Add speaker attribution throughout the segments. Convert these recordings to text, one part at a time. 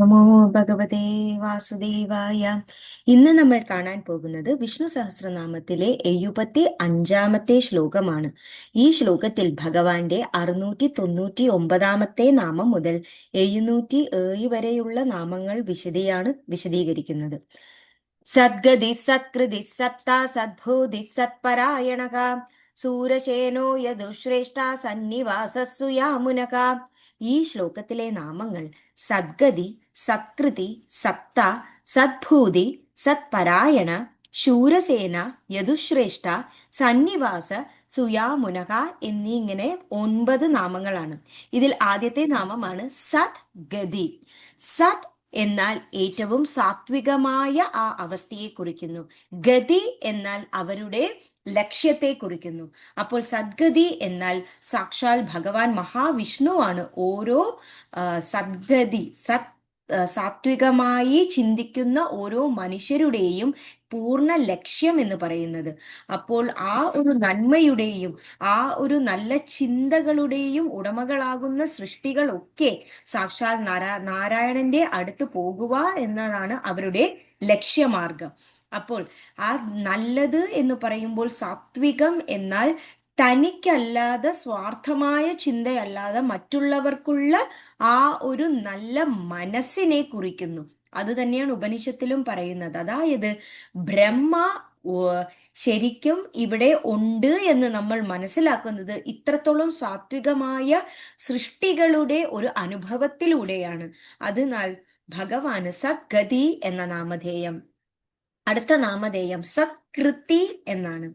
Speaker 1: നമോ ഭഗവതേ വാസുദേവായ. ഇന്ന് നമ്മൾ കാണാൻ പോകുന്നത് വിഷ്ണു സഹസ്രനാമത്തിലെ എഴുപത്തി അഞ്ചാമത്തെ ശ്ലോകമാണ്. ഈ ശ്ലോകത്തിൽ ഭഗവാന്റെ അറുന്നൂറ്റി തൊണ്ണൂറ്റി ഒമ്പതാമത്തെ നാമം മുതൽ എഴുന്നൂറ്റി ഏഴ് വരെയുള്ള നാമങ്ങൾ വിശദിയാണ് വിശദീകരിക്കുന്നത്. സദ്ഗതി സത്കൃതി സത്ത സദ്ഭൂതി സത്പരായണ സൂരശേനോ യദുശ്രേഷ്ഠ സന്നിവാസസ്സുയാമുനക. ഈ ശ്ലോകത്തിലെ നാമങ്ങൾ സദ്ഗതി സത്കൃതി സത്ത സദ്ഭൂതി സത്പരായണ ശൂരസേന യദുശ്രേഷ്ഠ സന്നിവാസ സുയാമുനക എന്നിങ്ങനെ ഒൻപത് നാമങ്ങളാണ്. ഇതിൽ ആദ്യത്തെ നാമമാണ് സത് ഗതി സത് എന്നാൽ ഏറ്റവും സാത്വികമായ ആ അവസ്ഥയെ കുറിക്കുന്നു. ഗതി എന്നാൽ അവരുടെ ലക്ഷ്യത്തെ കുറിക്കുന്നു. അപ്പോൾ സദ്ഗതി എന്നാൽ സാക്ഷാൽ ഭഗവാൻ മഹാവിഷ്ണുവാണ് ഓരോ സദ്ഗതി സത് സാത്വികമായി ചിന്തിക്കുന്ന ഓരോ മനുഷ്യരുടെയും പൂർണ ലക്ഷ്യം എന്ന് പറയുന്നത്. അപ്പോൾ ആ ഒരു നന്മയുടെയും ആ ഒരു നല്ല ചിന്തകളുടെയും ഉടമകളാകുന്ന സൃഷ്ടികളൊക്കെ സാക്ഷാൽ നാരാ നാരായണന്റെ അടുത്ത് പോകുക എന്നതാണ് അവരുടെ ലക്ഷ്യമാർഗം. അപ്പോൾ ആ നല്ലത് എന്ന് പറയുമ്പോൾ സാത്വികം എന്നാൽ തനിക്കല്ലാതെ സ്വാർത്ഥമായ ചിന്തയല്ലാതെ മറ്റുള്ളവർക്കുള്ള ആ ഒരു നല്ല മനസ്സിനെ കുറിക്കുന്നു. അത് തന്നെയാണ് ഉപനിഷത്തിലും പറയുന്നത്. അതായത് ബ്രഹ്മ ശരിക്കും ഇവിടെ ഉണ്ട് എന്ന് നമ്മൾ മനസ്സിലാക്കുന്നത് ഇത്രത്തോളം സാത്വികമായ സൃഷ്ടികളുടെ ഒരു അനുഭവത്തിലൂടെയാണ്. അതിനാൽ ഭഗവാന് സഗതി എന്ന നാമധേയം. അടുത്ത നാമധേയം സത്കൃതി എന്നാണ്.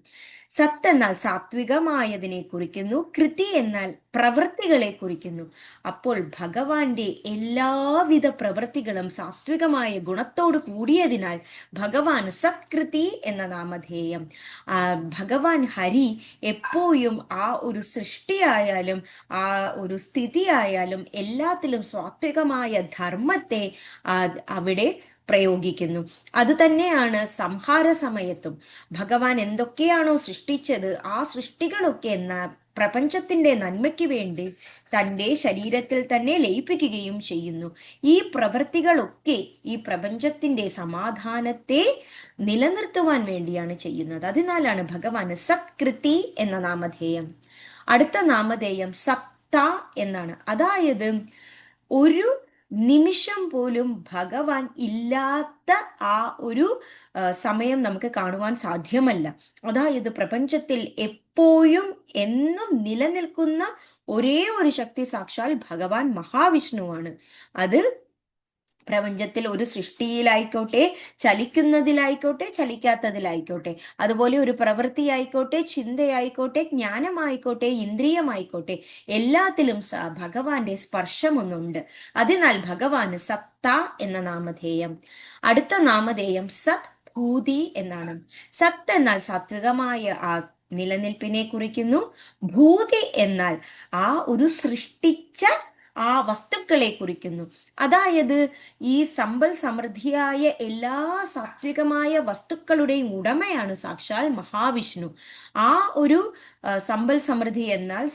Speaker 1: സത്ത് എന്നാൽ സാത്വികമായതിനെ കുറിക്കുന്നു. കൃതി എന്നാൽ പ്രവൃത്തികളെ കുറിക്കുന്നു. അപ്പോൾ ഭഗവാന്റെ എല്ലാവിധ പ്രവൃത്തികളും സാത്വികമായ ഗുണത്തോട് കൂടിയതിനാൽ ഭഗവാൻ സത്കൃതി എന്ന നാമധേയം. ഭഗവാൻ ഹരി എപ്പോഴും ആ ഒരു സൃഷ്ടിയായാലും ആ ഒരു സ്ഥിതിയായാലും എല്ലാത്തിലും സാത്വികമായ ധർമ്മത്തെ അവിടെ പ്രയോഗിക്കുന്നു. അത് തന്നെയാണ് സംഹാര സമയത്തും. ഭഗവാൻ എന്തൊക്കെയാണോ സൃഷ്ടിച്ചത് ആ സൃഷ്ടികളൊക്കെ എന്ന പ്രപഞ്ചത്തിന്റെ നന്മയ്ക്ക് വേണ്ടി തന്റെ ശരീരത്തിൽ തന്നെ ലയിപ്പിക്കുകയും ചെയ്യുന്നു. ഈ പ്രവൃത്തികളൊക്കെ ഈ പ്രപഞ്ചത്തിന്റെ സമാധാനത്തെ നിലനിർത്തുവാൻ വേണ്ടിയാണ് ചെയ്യുന്നത്. അതിനാലാണ് ഭഗവാന് സത്കൃതി എന്ന നാമധേയം. അടുത്ത നാമധേയം സത്ത എന്നാണ്. അതായത് ഒരു നിമിഷം പോലും ഭഗവാൻ ഇല്ലാത്ത ആ ഒരു സമയം നമുക്ക് കാണുവാൻ സാധ്യമല്ല. അതായത് പ്രപഞ്ചത്തിൽ എപ്പോഴും എന്നും നിലനിൽക്കുന്ന ഒരേ ഒരു ശക്തി സാക്ഷാൽ ഭഗവാൻ മഹാവിഷ്ണുവാണ്. അത് പ്രപഞ്ചത്തിൽ ഒരു സൃഷ്ടിയിലായിക്കോട്ടെ ചലിക്കുന്നതിലായിക്കോട്ടെ ചലിക്കാത്തതിലായിക്കോട്ടെ അതുപോലെ ഒരു പ്രവൃത്തിയായിക്കോട്ടെ ചിന്തയായിക്കോട്ടെ ജ്ഞാനമായിക്കോട്ടെ ഇന്ദ്രിയമായിക്കോട്ടെ എല്ലാത്തിലും ഭഗവാന്റെ സ്പർശമൊന്നുണ്ട്. അതിനാൽ ഭഗവാന് സത്ത എന്ന നാമധേയം. അടുത്ത നാമധേയം സത് ഭൂതി എന്നാണ്. സത് എന്നാൽ സാത്വികമായ ആ നിലനിൽപ്പിനെ കുറിക്കുന്നു. ഭൂതി എന്നാൽ ആ ഒരു സൃഷ്ടിച്ച ആ വസ്തുക്കളെ കുറിക്കുന്നു. അതായത് ഈ സമ്പൽ സമൃദ്ധിയായ എല്ലാ സാത്വികമായ വസ്തുക്കളുടെയും ഉടമയാണ് സാക്ഷാൽ മഹാവിഷ്ണു. ആ ഒരു സമ്പൽ സമൃദ്ധി എന്നാൽ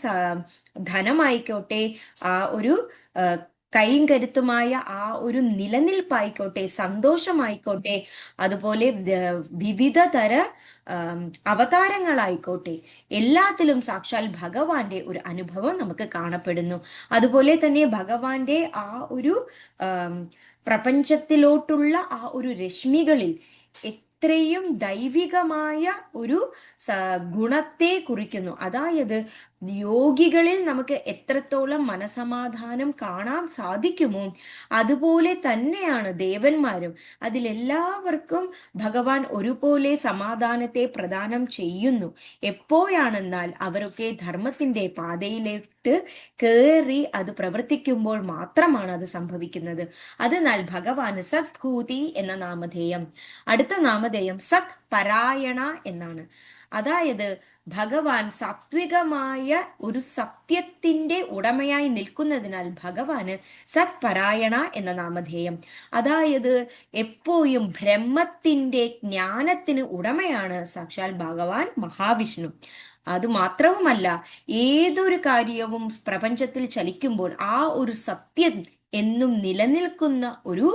Speaker 1: ധനമായിക്കോട്ടെ ആ ഒരു കൈയും കരുത്തുമായ ആ ഒരു നിലനിൽപ്പായിക്കോട്ടെ സന്തോഷമായിക്കോട്ടെ അതുപോലെ വിവിധ തര അവതാരങ്ങളായിക്കോട്ടെ എല്ലാത്തിലും സാക്ഷാൽ ഭഗവാന്റെ ഒരു അനുഭവം നമുക്ക് കാണപ്പെടുന്നു. അതുപോലെ തന്നെ ഭഗവാന്റെ ആ ഒരു പ്രപഞ്ചത്തിലോട്ടുള്ള ആ ഒരു രശ്മികളിൽ ഇത്രയും ദൈവികമായ ഒരു ഗുണത്തെ കുറിക്കുന്നു. അതായത് യോഗികളിൽ നമുക്ക് എത്രത്തോളം മനസമാധാനം കാണാൻ സാധിക്കുമോ അതുപോലെ തന്നെയാണ് ദേവന്മാരും. അതിലെല്ലാവർക്കും ഭഗവാൻ ഒരുപോലെ സമാധാനത്തെ പ്രദാനം ചെയ്യുന്നു. എപ്പോഴാണെന്നാൽ അവരൊക്കെ ധർമ്മത്തിന്റെ പാതയിലേക്ക് കയറി അത് പ്രവർത്തിക്കുമ്പോൾ മാത്രമാണ് അത് സംഭവിക്കുന്നത്. അതിനാൽ ഭഗവാന് സത്ഭൂതി എന്ന നാമധേയം. അടുത്ത നാമധേയം സത് പരായണ എന്നാണ്. അതായത് ഭഗവാൻ സാത്വികമായ ഒരു സത്യത്തിന്റെ ഉടമയായി നിൽക്കുന്നതിനാൽ ഭഗവാന് സത്പരായണ എന്ന നാമധേയം. അതായത് എപ്പോഴും ബ്രഹ്മത്തിന്റെ ജ്ഞാനത്തിന് ഉടമയാണ് സാക്ഷാൽ ഭഗവാൻ മഹാവിഷ്ണു. അത് മാത്രവുമല്ല ഏതൊരു കാര്യവും പ്രപഞ്ചത്തിൽ ചലിക്കുമ്പോൾ ആ ഒരു സത്യം എന്നും നിലനിൽക്കുന്ന ഒരു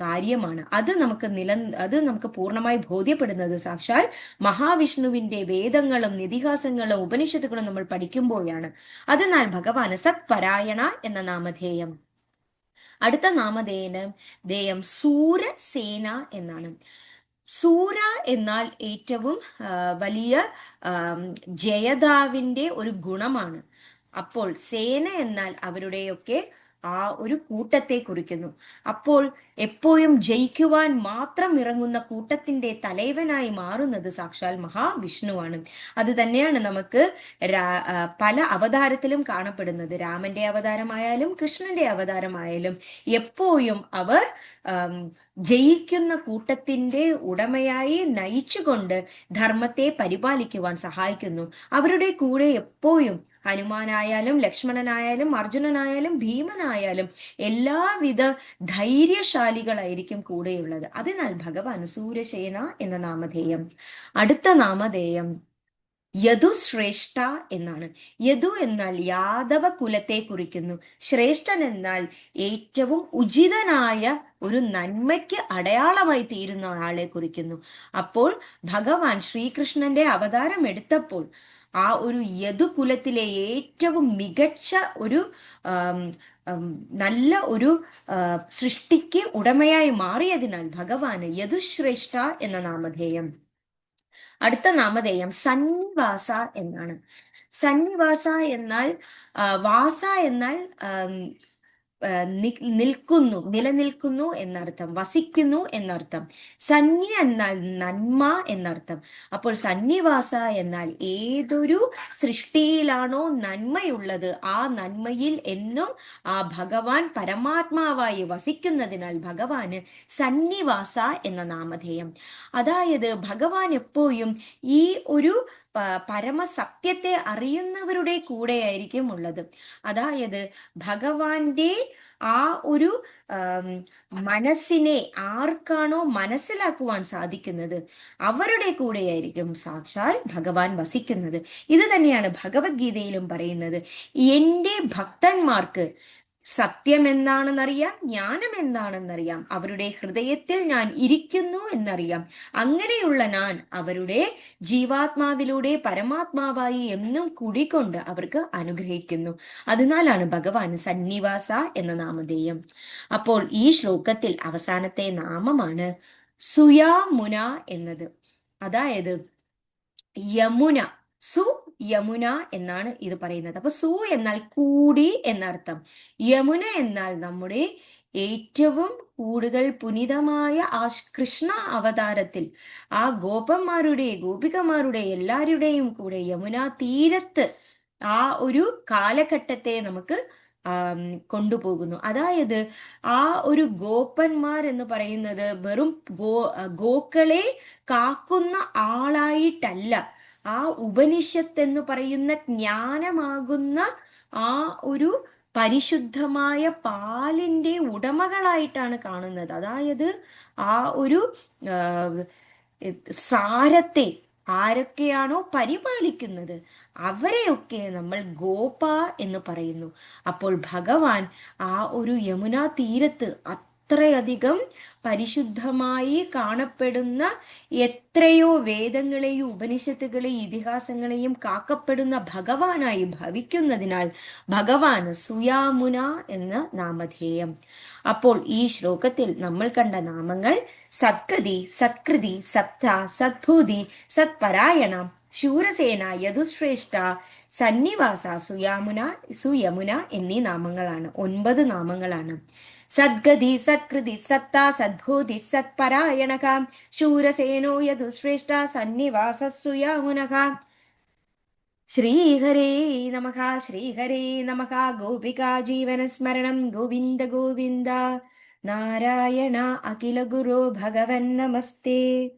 Speaker 1: കാര്യമാണ്. അത് നമുക്ക് നില അത് നമുക്ക് പൂർണമായി ബോധ്യപ്പെടുന്നത് സാക്ഷാൽ മഹാവിഷ്ണുവിന്റെ വേദങ്ങളും നിതിഹാസങ്ങളും ഉപനിഷത്തുകളും നമ്മൾ പഠിക്കുമ്പോഴാണ്. അതിനാൽ ഭഗവാന് സത്പരായണ എന്ന നാമധേയം. അടുത്ത നാമധേയം ദേയം സൂരസേന എന്നാണ്. സൂര എന്നാൽ ഏറ്റവും വലിയ ജയദാവിന്റെ ഒരു ഗുണമാണ്. അപ്പോൾ സേന എന്നാൽ അവരുടെയൊക്കെ ആ ഒരു കൂട്ടത്തെ കുറിക്കുന്നു. അപ്പോൾ എപ്പോഴും ജയിക്കുവാൻ മാത്രം ഇറങ്ങുന്ന കൂട്ടത്തിന്റെ തലവനായി മാറുന്നത് സാക്ഷാൽ മഹാവിഷ്ണുവാണ്. അത് തന്നെയാണ് നമുക്ക് പല അവതാരത്തിലും കാണപ്പെടുന്നത്. രാമന്റെ അവതാരമായാലും കൃഷ്ണന്റെ അവതാരമായാലും എപ്പോഴും അവർ ജയിക്കുന്ന കൂട്ടത്തിന്റെ ഉടമയായി നയിച്ചുകൊണ്ട് ധർമ്മത്തെ പരിപാലിക്കുവാൻ സഹായിക്കുന്നു. അവരുടെ കൂടെ എപ്പോഴും ഹനുമാനായാലും ലക്ഷ്മണനായാലും അർജുനനായാലും ഭീമനായാലും എല്ലാവിധ ധൈര്യശാലികളായിരിക്കും കൂടെയുള്ളത്. അതിനാൽ ഭഗവാൻ സൂര്യസേന എന്ന നാമധേയം. അടുത്ത നാമധേയം യദു ശ്രേഷ്ഠ എന്നാണ്. യദു എന്നാൽ യാദവ കുലത്തെ കുറിക്കുന്നു. ശ്രേഷ്ഠൻ എന്നാൽ ഏറ്റവും ഉചിതനായ ഒരു നന്മയ്ക്ക് അടയാളമായി തീരുന്ന ആളെ കുറിക്കുന്നു. അപ്പോൾ ഭഗവാൻ ശ്രീകൃഷ്ണന്റെ അവതാരം എടുത്തപ്പോൾ ആ ഒരു യദുകുലത്തിലെ ഏറ്റവും മികച്ച ഒരു നല്ല ഒരു സൃഷ്ടിക്ക് ഉടമയായി മാറിയതിനാൽ ഭഗവാന് യദുശ്രേഷ്ഠ എന്ന നാമധേയം. അടുത്ത നാമധേയം സന്നിവാസ എന്നാണ്. സന്നിവാസ എന്നാൽ വാസ എന്നാൽ നിൽക്കുന്നു നിലനിൽക്കുന്നു എന്നർത്ഥം വസിക്കുന്നു എന്നർത്ഥം സന്നി എന്നാൽ നന്മ എന്നർത്ഥം. അപ്പോൾ സന്നിവാസ എന്നാൽ ഏതൊരു സൃഷ്ടിയിലാണോ നന്മയുള്ളത് ആ നന്മയിൽ എന്നും ആ ഭഗവാൻ പരമാത്മാവായി വസിക്കുന്നതിനാൽ ഭഗവാന് സന്നിവാസ എന്ന നാമധേയം. അതായത് ഭഗവാൻ എപ്പോഴും ഈ ഒരു പരമസത്യത്തെ അറിയുന്നവരുടെ കൂടെയായിരിക്കും ഉള്ളത്. അതായത് ഭഗവാന്റെ ആ ഒരു മനസ്സിനെ ആർക്കാണോ മനസ്സിലാക്കുവാൻ സാധിക്കുന്നത് അവരുടെ കൂടെയായിരിക്കും സാക്ഷാൽ ഭഗവാൻ വസിക്കുന്നത്. ഇത് തന്നെയാണ് ഭഗവത്ഗീതയിലും പറയുന്നത്. എന്റെ ഭക്തന്മാർക്ക് സത്യം എന്താണെന്നറിയാം ജ്ഞാനം എന്താണെന്നറിയാം അവരുടെ ഹൃദയത്തിൽ ഞാൻ ഇരിക്കുന്നു എന്നറിയാം. അങ്ങനെയുള്ള ഞാൻ അവരുടെ ജീവാത്മാവിലൂടെ പരമാത്മാവായി എന്നും കൂടിക്കൊണ്ട് അവർക്ക് അനുഗ്രഹിക്കുന്നു. അതിനാലാണ് ഭഗവാൻ സന്നിവാസ എന്ന നാമധേയം. അപ്പോൾ ഈ ശ്ലോകത്തിൽ അവസാനത്തെ നാമമാണ് സുയാമുന എന്നത്. അതായത് യമുന സു യമുന എന്നാണ് ഇത് പറയുന്നത്. അപ്പൊ സു എന്നാൽ കൂടി എന്നർത്ഥം. യമുന എന്നാൽ നമ്മുടെ ഏറ്റവും കൂടുതൽ പുനിതമായ ആ കൃഷ്ണ അവതാരത്തിൽ ആ ഗോപന്മാരുടെ ഗോപികമാരുടെ എല്ലാവരുടെയും കൂടെ യമുന തീരത്ത് ആ ഒരു കാലഘട്ടത്തെ നമുക്ക് കൊണ്ടുപോകുന്നു. അതായത് ആ ഒരു ഗോപ്പന്മാർ എന്ന് പറയുന്നത് വെറും ഗോ ഗോക്കളെ കാക്കുന്ന ആളായിട്ടല്ല. ആ ഉപനിഷത്ത് എന്ന് പറയുന്ന ജ്ഞാനമാകുന്ന ആ ഒരു പരിശുദ്ധമായ പാലിന്റെ ഉടമകളായിട്ടാണ് കാണുന്നത്. അതായത് ആ ഒരു സാരത്തെ ആരൊക്കെയാണോ പരിപാലിക്കുന്നത് അവരെയൊക്കെ നമ്മൾ ഗോപ എന്ന് പറയുന്നു. അപ്പോൾ ഭഗവാൻ ആ ഒരു യമുനാ തീരത്ത് അത്രയധികം പരിശുദ്ധമായി കാണപ്പെടുന്ന എത്രയോ വേദങ്ങളെയും ഉപനിഷത്തുകളെയും ഇതിഹാസങ്ങളെയും കാക്കപ്പെടുന്ന ഭഗവാനായി ഭവിക്കുന്നതിനാൽ ഭഗവാൻ സുയാമുന എന്ന് നാമധേയം. അപ്പോൾ ഈ ശ്ലോകത്തിൽ നമ്മൾ കണ്ട നാമങ്ങൾ സത്കതി സത്കൃതി സത്ത സദ്ഭൂതി സത്പരായണ ശൂരസേന യദുശ്രേഷ്ഠ സന്നിവാസ സുയാമുന സുയമുന എന്നീ നാമങ്ങളാണ്. ഒൻപത് നാമങ്ങളാണ്. सद्गति सत्कृति सत्ता सद्भूति सत्परायणः शूरसेनो यदुश्रेष्ठा सन्निवासः सुयामुनः श्रीहरे नमः श्रीहरे नमः गोपिका जीवनस्मरणं गोविन्द गोविन्द। नारायण अखिलगुरो भगवन् नमस्ते।